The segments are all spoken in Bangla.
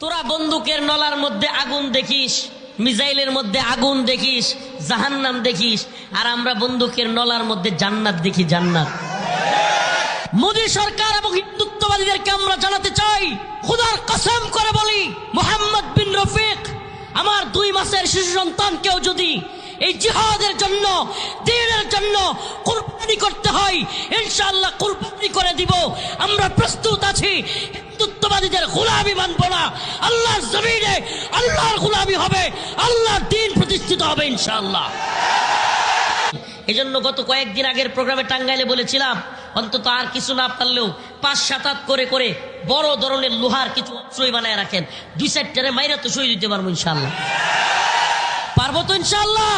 তোরা বন্দুকের নলার মধ্যে আগুন দেখিস মিজাইলের মধ্যে আগুন দেখিস, জাহান্নাম দেখিস, আর আমরা বন্দুকের নলার মধ্যে জান্নাত দেখি, জান্নাত। মোদী সরকার এবং হিন্দুত্ববাদীদেরকে আমরা জানাতে চাই, খুদার কসম করে বলি, মোহাম্মদ বিন রফিক, আমার দুই মাসের শিশু সন্তানকেও যদি এই জিহাদের জন্য, দিনের জন্য কুরবানি করতে হয়, ইনশাআল্লাহ কুরবানি করে দিব। আমরা প্রস্তুত আছি হিন্দুত্ববাদীদের গোলামি মানব না। আল্লাহর জমিনে আল্লাহর গোলামি হবে, আল্লাহর দিন প্রতিষ্ঠিত হবে ইনশাআল্লাহ। জন্য গত কয়েকদিন আগের প্রোগ্রামে টাঙ্গাইলে বলেছিলাম, অন্তত আর কিছু না পারলেও পাঁচ সাত আট করে করে বড় ধরনের লোহার কিছু সই বানায় রাখেন। দুই সাইডটারে মাইরা তো সই দিতে পারব ইনশাল্লাহ পারব তো ইনশাল্লাহ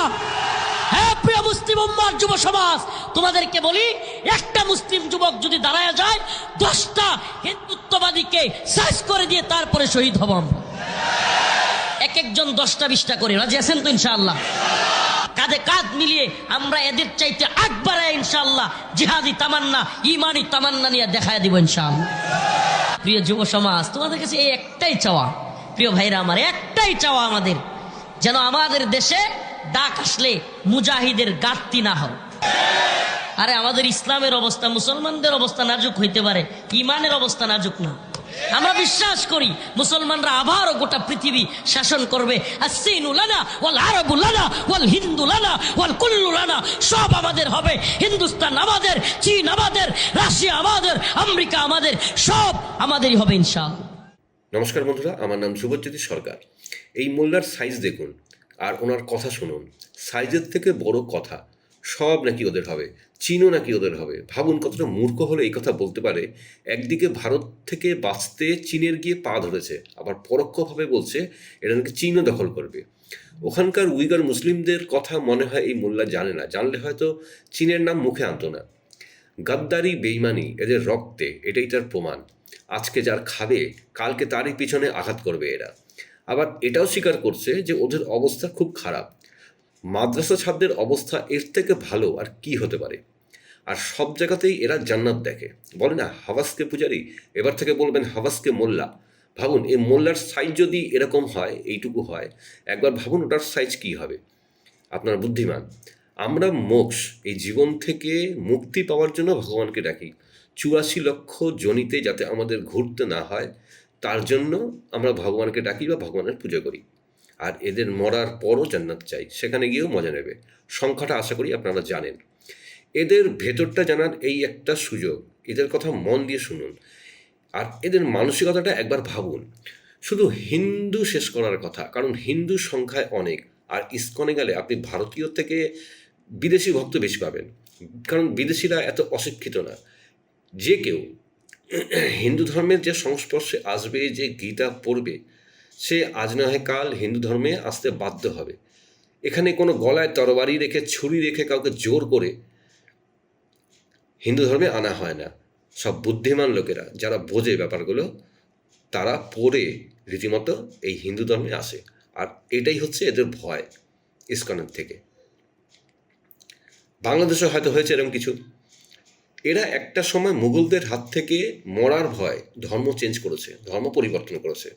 উম্মার যুব সমাজ, তোমাদেরকে বলি, একটা মুসলিম যুবক যদি দাঁড়ায় যায়, দশটা হিন্দুত্ববাদীকে সাইজ করে দিয়ে তারপরে শহীদ হব এক একজন দশটা, বিশটা করে। রাজি আছেন তো, ইনশাআল্লাহ? কাঁধে কাঁধ মিলিয়ে আমরা এদের চাইতে আকবারে ইনশাআল্লাহ, জিহাদি তামান্না, ইমানি তামান্না নিয়ে দেখায় দিব, ইনশাআল্লাহ। প্রিয় যুব সমাজ, তোমাদের কাছে এই একটাই চাওয়া। প্রিয় ভাইরা আমার, একটাই চাওয়া আমাদের, যেন আমাদের দেশে ডাক আসলে মুজাহিদের গাত্তি না হয়। আরে আমাদের ইসলামের অবস্থা, মুসলমানদের অবস্থা নাজুক হইতে পারে, ইমানের অবস্থা নাজুক না। আমরা বিশ্বাস করি মুসলমানরা আবারও গোটা পৃথিবী শাসন করবে। সব আমাদের হবে। হিন্দুস্তান আমাদের, চীন আমাদের, রাশিয়া আমাদের, আমেরিকা আমাদের, সব আমাদেরই হবে ইনশাআল্লাহ। নমস্কার বন্ধুরা, আমার নাম শুভজ্যোতি সরকার। এই মোল্লার সাইজ দেখুন আর ওনার কথা শুনুন। সাইজের থেকে বড় কথা। সব নাকি ওদের হবে। চীনও নাকি ওদের হবে। ভাবুন কতটা মূর্খ হলে এই কথা বলতে পারে। একদিকে ভারত থেকে বাঁচতে চীনের গিয়ে পা ধরেছে। আবার পরোক্ষভাবে বলছে এটা নাকি চীনও দখল করবে। ওখানকার উইগার মুসলিমদের কথা মনে হয় এই মোল্লা জানে না। জানলে হয়তো চীনের নাম মুখে আনতো না। গাদ্দারি, বেইমানি, এদের রক্তে এটাই তার প্রমাণ। আজকে যার খাবে, কালকে তারই পিছনে আঘাত করবে এরা। আবার এটাও স্বীকার করছে যে ওদের অবস্থা খুব খারাপ। মাদ্রাসা ছাত্রদের অবস্থা এর থেকে ভালো আর কি হতে পারে? আর সব জায়গাতেই এরা জান্নাত দেখে। বলে না হাওয়াসকে পূজারি, এবার থেকে বলবেন হাওয়াসকে মোল্লা। ভাবুন, এই মোল্লার সাইজ যদি এরকম হয়, এইটুকু হয়, একবার ভাবুন ওটার সাইজ কি হবে। আপনার বুদ্ধিমান। আমরা মোক্ষ, এই জীবন থেকে মুক্তি পাওয়ার জন্য ভগবানকে ডাকি। চুরাশি লক্ষ জনিতে যাতে আমাদের ঘুরতে না হয় তার জন্য আমরা ভগবানকে ডাকি বা ভগবানের পুজো করি। আর এদের মরার পরও জান্নাত চাই, সেখানে গিয়েও মজা নেবে। সংখ্যাটা আশা করি আপনারা জানেন। এদের ভেতরটা জানার এই একটা সুযোগ, এদের কথা মন দিয়ে শুনুন। আর এদের মানসিকতাটা একবার ভাবুন। শুধু হিন্দু শেষ করার কথা, কারণ হিন্দু সংখ্যায় অনেক, আর ইস্কনে গেলে আপনি ভারতীয় থেকে বিদেশি ভক্ত বেশি পাবেন। কারণ বিদেশিরা এত অশিক্ষিত না। যে কেউ হিন্দু ধর্মের যে সংস্পর্শে আসবে, যে গীতা পড়বে, সে আজ না হয় কাল হিন্দু ধর্মে আসতে বাধ্য হবে। এখানে কোনো গলায় তরবারি রেখে, ছুরি রেখে কাউকে জোর করে হিন্দু ধর্মে আনা হয় না। সব বুদ্ধিমান লোকেরা, যারা বোঝে ব্যাপারগুলো, তারা পড়ে রীতিমতো এই হিন্দু ধর্মে আসে। আর এটাই হচ্ছে এদের ভয় ইস্কনের থেকে। বাংলাদেশে হয়তো হয়েছে এরকম কিছু। এরা একটা সময় মুঘলদের হাত থেকে মরার ভয়, ধর্ম চেঞ্জ করেছে, ধর্ম পরিবর্তন করেছে।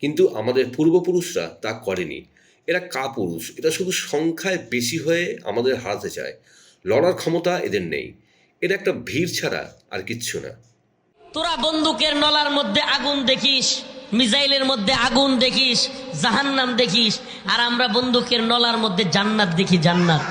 কিন্তু আমাদের পূর্বপুরুষরা তা করেনি। এরা কাপুরুষ এটা শুধু সংখ্যায় বেশি হয়ে আমাদের হারাতে চায়। লড়ার ক্ষমতা এদের নেই। এরা একটা ভিড় ছাড়া আর কিচ্ছু না। তোরা বন্দুকের নলার মধ্যে আগুন দেখিস, মিসাইলের মধ্যে আগুন দেখিস, জাহান্নাম দেখিস, আর আমরা বন্দুকের নলার মধ্যে জান্নাত দেখি জান্নাত।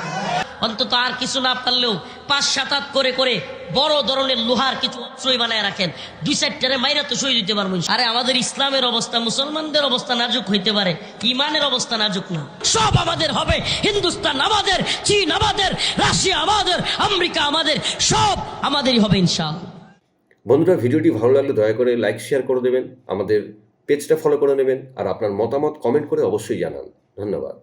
অন্তত আর কিছু না পারলেও পাঁচ সাত আট করে করে বড় ধরনের লোহার কিছু সই বানায় রাখেন। দুই সাইডটারে মাইরা তো সই দিতে পারব আরে আমাদের ইসলামের অবস্থা, মুসলমানদের অবস্থা নাজুক হইতে পারে, ইমানের অবস্থা নাজুক না। সব আমাদের হবে, হিন্দুস্তান আমাদের, চীন আমাদের, রাশিয়া আমাদের, আমেরিকা আমাদের, সব আমাদেরই হবে ইনশাআল্লাহ বন্ধুরা, ভিডিওটি ভালো লাগলে দয়া করে লাইক, শেয়ার করে দেবেন, আমাদের পেজটা ফলো করে নেবেন, আর আপনার মতামত কমেন্ট করে অবশ্যই জানান। ধন্যবাদ।